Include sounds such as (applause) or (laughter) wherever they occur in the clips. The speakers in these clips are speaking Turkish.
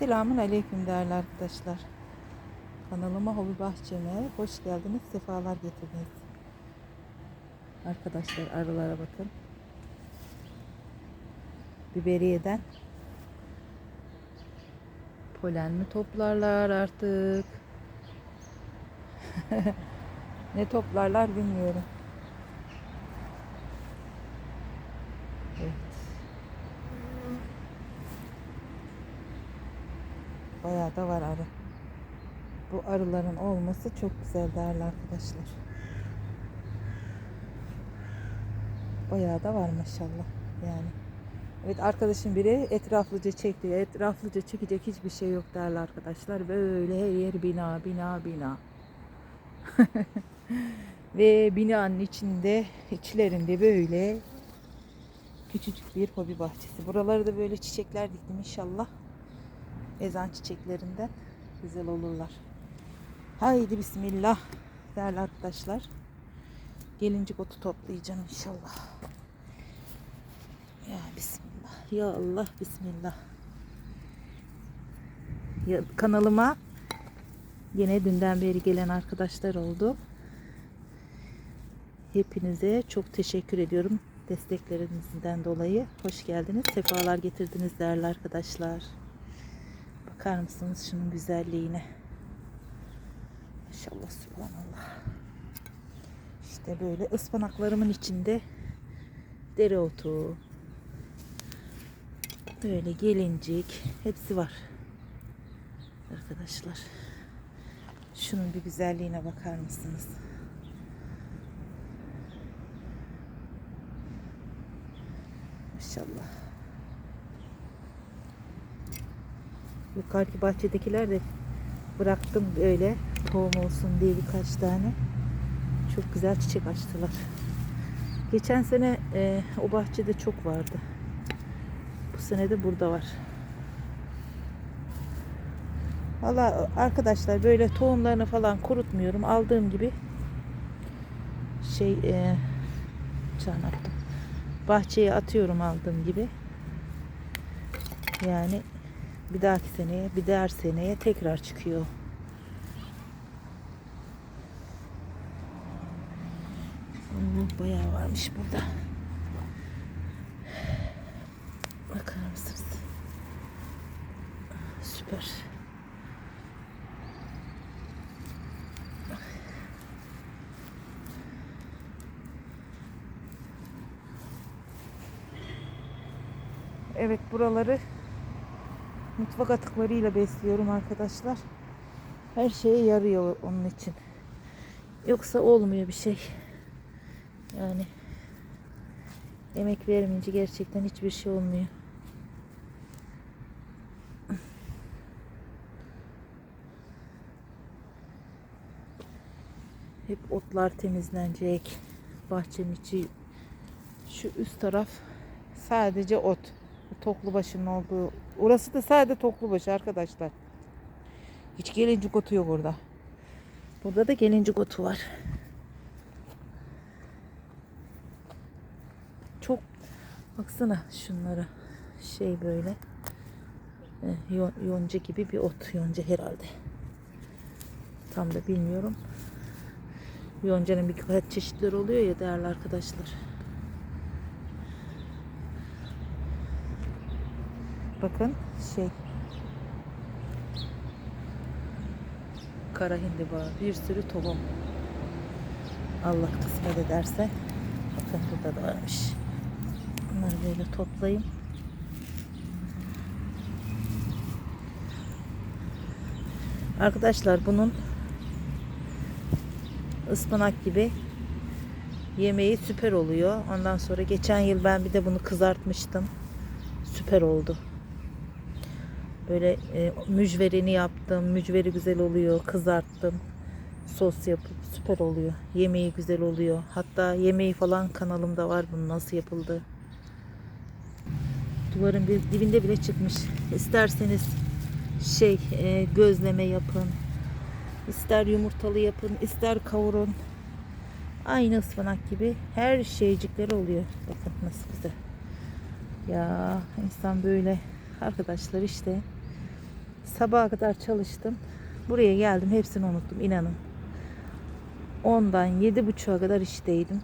Selamun Aleyküm değerli arkadaşlar. Kanalıma Hobi Bahçeme hoş geldiniz, sefalar getirdiniz. Arkadaşlar arılara bakın. Biberiyeden polen mi toplarlar artık? (laughs) ne toplarlar bilmiyorum. Evet. Bayağı da var arı. Bu arıların olması çok güzel değerli arkadaşlar. Bayağı da var maşallah yani. Evet arkadaşım biri etraflıca çekti. Etraflıca çekecek hiçbir şey yok değerli arkadaşlar. Böyle her yer bina bina bina. (laughs) Ve binanın içinde içlerinde böyle küçücük bir hobi bahçesi. Buraları da böyle çiçekler diktim inşallah ezan çiçeklerinden güzel olurlar. Haydi bismillah değerli arkadaşlar. Gelincik otu toplayacağım inşallah. Ya bismillah. Ya Allah bismillah. Ya, kanalıma yine dünden beri gelen arkadaşlar oldu. Hepinize çok teşekkür ediyorum desteklerinizden dolayı. Hoş geldiniz. Sefalar getirdiniz değerli arkadaşlar. Bakar mısınız şunun güzelliğine? Maşallah subhanallah. İşte böyle ıspanaklarımın içinde dereotu, böyle gelincik hepsi var. Arkadaşlar. Şunun bir güzelliğine bakar mısınız? Maşallah. Yukarıki bahçedekiler de bıraktım öyle tohum olsun diye birkaç tane. Çok güzel çiçek açtılar. Geçen sene e, o bahçede çok vardı. Bu sene de burada var. Valla arkadaşlar böyle tohumlarını falan kurutmuyorum. Aldığım gibi şey e, çanaktım. Bahçeye atıyorum aldığım gibi. Yani bir dahaki seneye, bir diğer seneye tekrar çıkıyor. Oo, bayağı varmış burada. Bakar mısınız? Süper. Evet buraları mutfak atıklarıyla besliyorum arkadaşlar. Her şeye yarıyor onun için. Yoksa olmuyor bir şey. Yani emek vermeyince gerçekten hiçbir şey olmuyor. Hep otlar temizlenecek. Bahçenin içi şu üst taraf sadece ot. Toklu başının olduğu. Orası da sadece toklu başı arkadaşlar. Hiç gelincik otu yok orada. Burada da gelincik otu var. Çok baksana şunlara. Şey böyle. eh, yon- Yonca gibi bir ot. Yonca herhalde. Tam da bilmiyorum. Yonca'nın birkaç çeşitleri oluyor ya değerli arkadaşlar. Bakın şey kara hindiba bir sürü tohum. Allah kısmet ederse bakın burada da varmış. Bunları böyle toplayayım. Arkadaşlar bunun ıspanak gibi yemeği süper oluyor. Ondan sonra geçen yıl ben bir de bunu kızartmıştım. Süper oldu. Böyle e, mücverini yaptım. Mücveri güzel oluyor. Kızarttım. Sos yapıp süper oluyor. Yemeği güzel oluyor. Hatta yemeği falan kanalımda var bunun nasıl yapıldığı. Duvarın bir dibinde bile çıkmış. İsterseniz şey e, gözleme yapın. İster yumurtalı yapın, ister kavurun. Aynı ıspanak gibi her şeycikleri oluyor. Bakın nasıl güzel. Ya insan böyle arkadaşlar işte Sabaha kadar çalıştım. Buraya geldim. Hepsini unuttum. inanın. 10'dan 7.30'a kadar işteydim.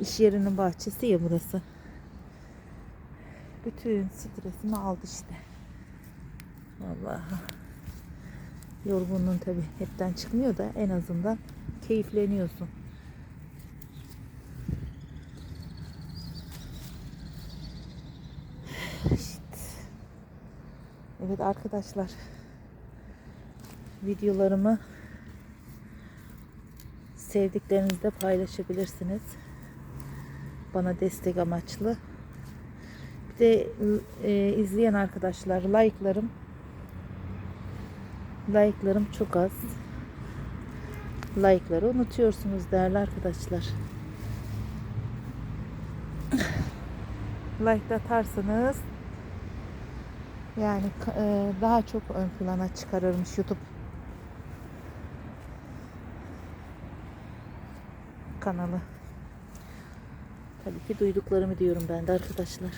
İş yerinin bahçesi ya burası. Bütün stresimi aldı işte. Vallahi. Yorgunluğun tabi hepten çıkmıyor da en azından keyifleniyorsun. İşte. Evet arkadaşlar. Videolarımı sevdiklerinizle paylaşabilirsiniz. Bana destek amaçlı. Bir de e, izleyen arkadaşlar like'larım like'larım çok az. Like'ları unutuyorsunuz değerli arkadaşlar. like atarsanız yani e, daha çok ön plana çıkarırmış YouTube kanalı. Tabii ki duyduklarımı diyorum ben de arkadaşlar.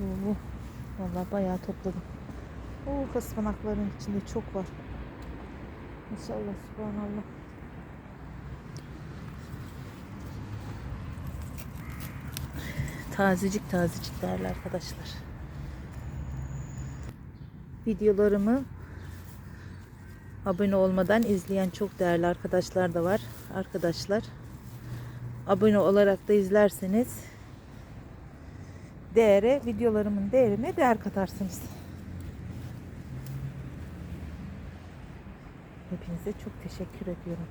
Oo, vallahi bayağı topladım. Oo, ıspanakların içinde çok var. İnşallah subhanallah. Tazecik tazecik değerli arkadaşlar. Videolarımı abone olmadan izleyen çok değerli arkadaşlar da var. Arkadaşlar abone olarak da izlerseniz değere videolarımın değerine değer katarsınız. Hepinize çok teşekkür ediyorum.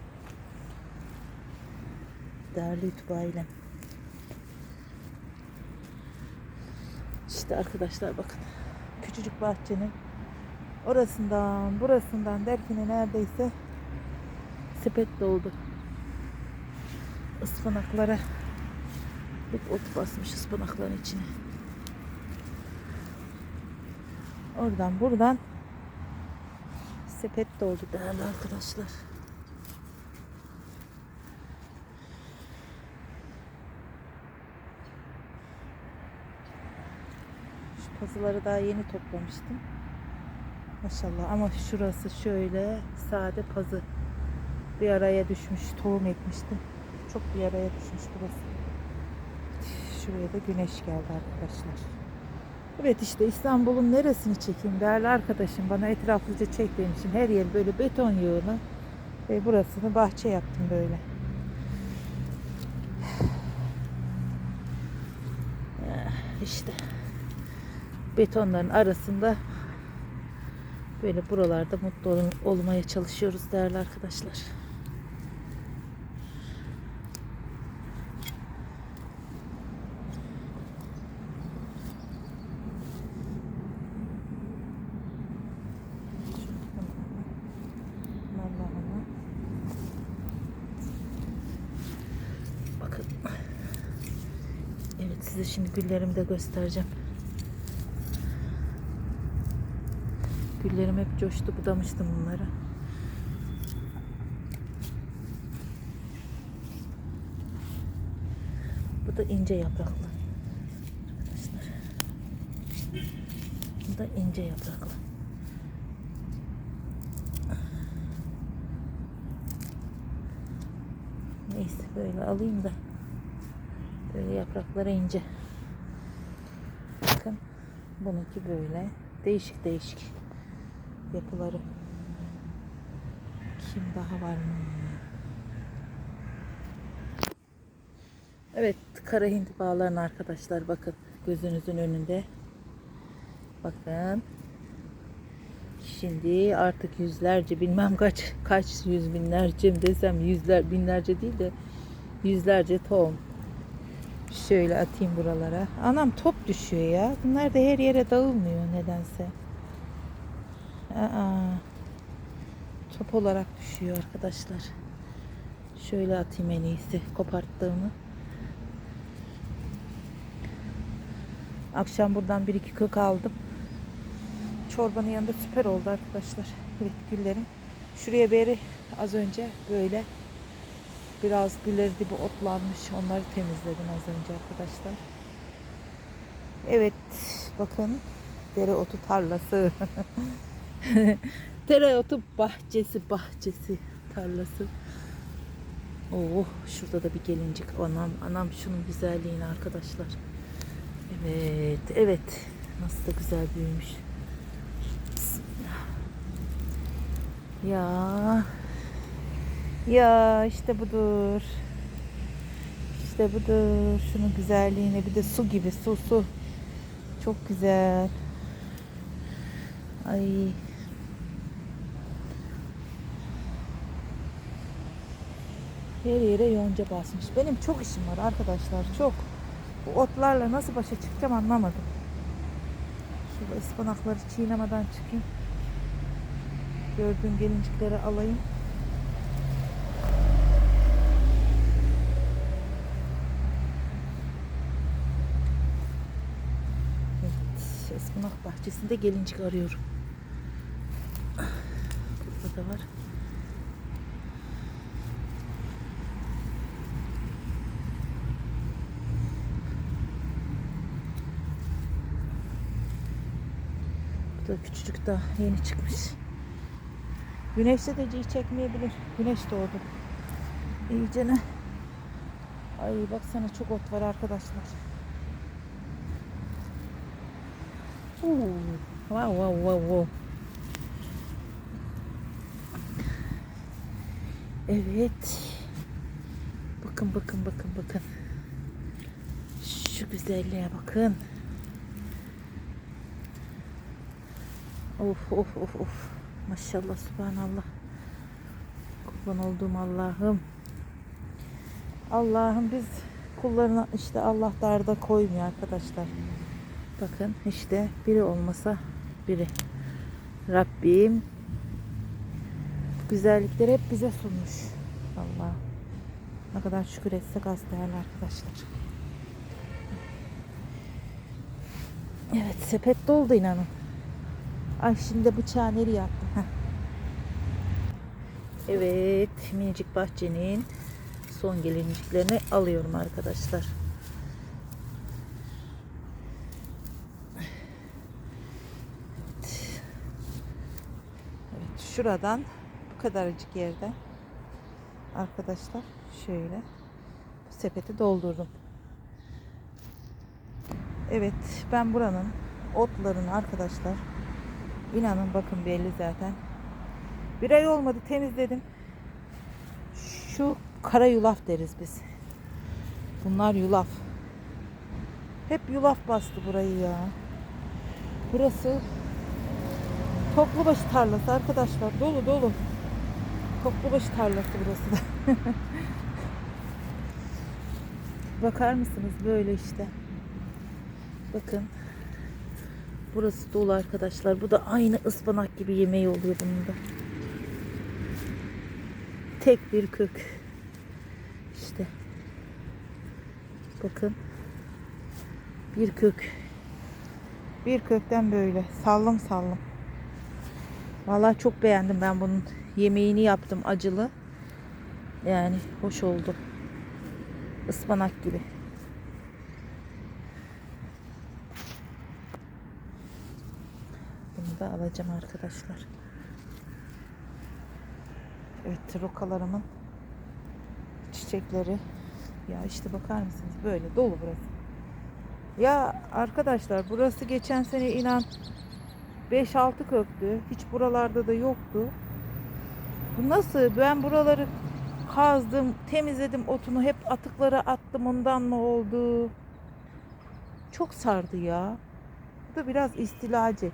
Değerli YouTube İşte arkadaşlar bakın. Küçücük bahçenin orasından burasından derken neredeyse sepet doldu. Ispanaklara hep ot basmış ıspanakların içine. Oradan buradan sepet doldu değerli arkadaşlar. Şu pazıları daha yeni toplamıştım. Maşallah ama şurası şöyle sade pazı bir araya düşmüş tohum ekmiştim. Çok bir araya düşmüş burası. Şuraya da güneş geldi arkadaşlar. Evet işte İstanbul'un neresini çekeyim değerli arkadaşım bana etraflıca çek demişim. Her yer böyle beton yığını ve burasını bahçe yaptım böyle. (sighs) İşte betonların arasında böyle buralarda mutlu ol- olmaya çalışıyoruz değerli arkadaşlar. Bakın. Evet size şimdi güllerimi de göstereceğim. Güllerim hep coştu budamıştım bunları. Bu da ince yapraklı. Arkadaşlar. Bu da ince yapraklı. Neyse böyle alayım da böyle yaprakları ince. Bakın bununki böyle değişik değişik yapıları. Kim daha var mı? Evet kara hindi bağlarını arkadaşlar bakın gözünüzün önünde. Bakın. Şimdi artık yüzlerce bilmem kaç kaç yüz binlerce desem yüzler binlerce değil de yüzlerce tohum. Şöyle atayım buralara. Anam top düşüyor ya. Bunlar da her yere dağılmıyor nedense. Aa, top olarak düşüyor arkadaşlar. Şöyle atayım en iyisi koparttığımı. Akşam buradan bir iki kök aldım. Çorbanın yanında süper oldu arkadaşlar. Evet güllerim. Şuraya beri az önce böyle biraz gülleri dibi otlanmış. Onları temizledim az önce arkadaşlar. Evet bakın dereotu tarlası. (laughs) (laughs) dereotu bahçesi bahçesi tarlası. Oh şurada da bir gelincik. Anam anam şunun güzelliğini arkadaşlar. Evet evet. Nasıl da güzel büyümüş. Ya. Ya işte budur. İşte budur. Şunun güzelliğine bir de su gibi su su. Çok güzel. Ay. Her yere yonca basmış. Benim çok işim var arkadaşlar. Çok. Bu otlarla nasıl başa çıkacağım anlamadım. Şurada ıspanakları çiğnemeden çıkayım. Gördüğüm gelincikleri alayım. Evet, ıspanak bahçesinde gelincik arıyorum. Burada da var. Da küçücük daha yeni çıkmış. Güneşte de ciğ çekmeyebilir. Güneş doğdu. İyice ne? Ay baksana çok ot var arkadaşlar. Oo, Wow wow wow wow. Evet. Bakın bakın bakın bakın. Şu güzelliğe bakın. Of of of of. Maşallah subhanallah. Kurban olduğum Allah'ım. Allah'ım biz kullarına işte Allah darda koymuyor arkadaşlar. Bakın işte biri olmasa biri. Rabbim güzellikleri hep bize sunmuş. Allah. Ne kadar şükür etsek az değerli arkadaşlar. Evet sepet doldu inanın. Ay şimdi bıçağı nereye attım? Evet minicik bahçenin son gelinciklerini alıyorum arkadaşlar. Evet şuradan bu kadarcık yerden arkadaşlar şöyle sepeti doldurdum. Evet ben buranın otlarını arkadaşlar inanın bakın belli zaten. Bir ay olmadı temizledim. Şu kara yulaf deriz biz. Bunlar yulaf. Hep yulaf bastı burayı ya. Burası Toplubaşı tarlası arkadaşlar. Dolu dolu. Toplubaşı tarlası burası da. (laughs) Bakar mısınız böyle işte. Bakın. Burası dolu arkadaşlar. Bu da aynı ıspanak gibi yemeği oluyor bunun da. Tek bir kök. İşte. Bakın. Bir kök. Bir kökten böyle sallım sallım. Vallahi çok beğendim ben bunun yemeğini yaptım acılı. Yani hoş oldu. Ispanak gibi. Bunu da alacağım arkadaşlar. Evet rokalarımın çiçekleri. Ya işte bakar mısınız böyle dolu burası. Ya arkadaşlar burası geçen sene inan 5-6 köktü. Hiç buralarda da yoktu. Bu nasıl? Ben buraları kazdım, temizledim otunu. Hep atıklara attım. Ondan mı oldu? Çok sardı ya. Bu da biraz istilacı.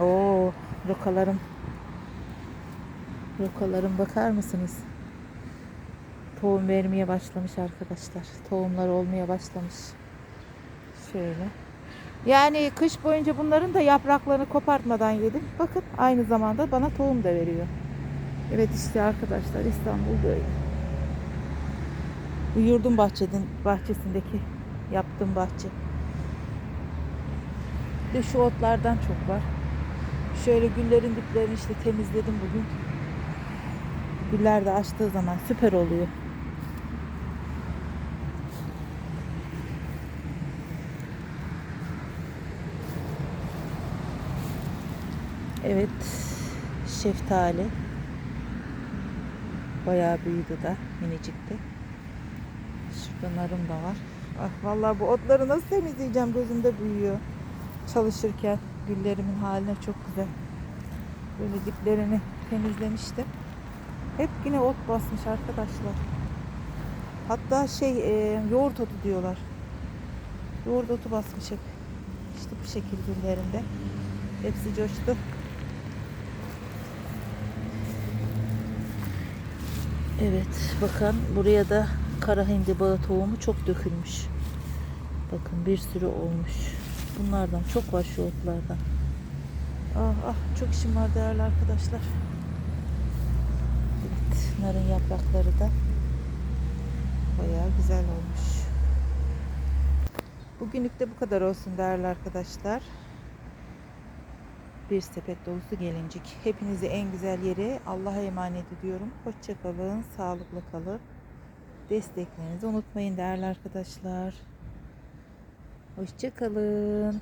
Oo, rokalarım. Rokalarım bakar mısınız? Tohum vermeye başlamış arkadaşlar. Tohumlar olmaya başlamış. Şöyle. Yani kış boyunca bunların da yapraklarını kopartmadan yedim. Bakın aynı zamanda bana tohum da veriyor. Evet işte arkadaşlar İstanbul böyle. Bu yurdun bahçedin, bahçesindeki yaptığım bahçe. De şu otlardan çok var. Şöyle güllerin diplerini işte temizledim bugün. Güller de açtığı zaman süper oluyor. Evet. Şeftali. Bayağı büyüdü da minicikti. Şurada narım da var. Ah vallahi bu otları nasıl temizleyeceğim gözümde büyüyor. Çalışırken güllerimin haline çok güzel. Böyle diplerini temizlemiştim. Hep yine ot basmış arkadaşlar. Hatta şey e, yoğurt otu diyorlar. Yoğurt otu basmış hep. İşte bu şekil güllerinde. Hepsi coştu. Evet bakın buraya da kara hindiba tohumu çok dökülmüş. Bakın bir sürü olmuş. Bunlardan çok var şu otlardan. Ah ah çok işim var değerli arkadaşlar. Evet narın yaprakları da bayağı güzel olmuş. Bugünlük de bu kadar olsun değerli arkadaşlar. Bir sepet dolusu gelincik. Hepinizi en güzel yere Allah'a emanet ediyorum. Hoşçakalın, sağlıklı kalın. Desteklerinizi unutmayın değerli arkadaşlar. Hoşçakalın.